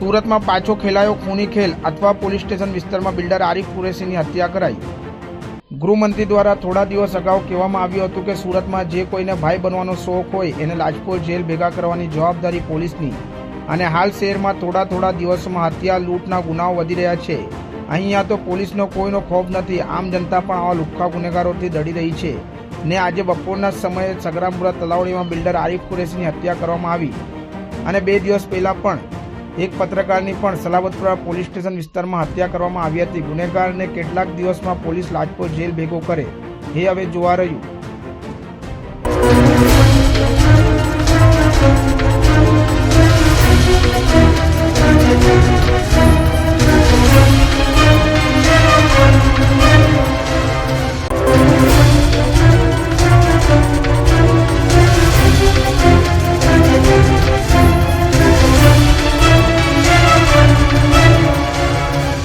સુરતમાં પાછો ખેલાયો ખૂની ખેલ અથવા પોલીસ સ્ટેશન વિસ્તારમાં બિલ્ડર આરિફ કુરેશીની હત્યા કરાઈ. ગૃહમંત્રી દ્વારા થોડા દિવસ અગાઉ કહેવામાં આવ્યું હતું કે સુરતમાં જે કોઈને ભાઈ બનવાનો શોખ હોય એને લાજપોર જેલ ભેગા કરવાની જવાબદારી પોલીસની અને હાલ શહેરમાં થોડા થોડા દિવસોમાં હત્યા, લૂંટના ગુનાઓ વધી રહ્યા છે. અહીંયા તો પોલીસનો કોઈનો ખોફ નથી, આમ જનતા પણ આવા લુખ્ખા ગુનેગારોથી દડી રહી છે. ને આજે બપોરના સમયે સગરામપુરા તલાવડીમાં બિલ્ડર આરિફ કુરેશીની હત્યા કરવામાં આવી. અને બે દિવસ પહેલાં પણ એક પત્રકારની પણ સલાબતપુરા પોલીસ સ્ટેશન વિસ્તારમાં હત્યા કરવામાં આવી હતી. ગુનેગારને કેટલાક દિવસમાં પોલીસ લાજપોર જેલ ભેગો કરે. એ હવે જોવા રહ્યું.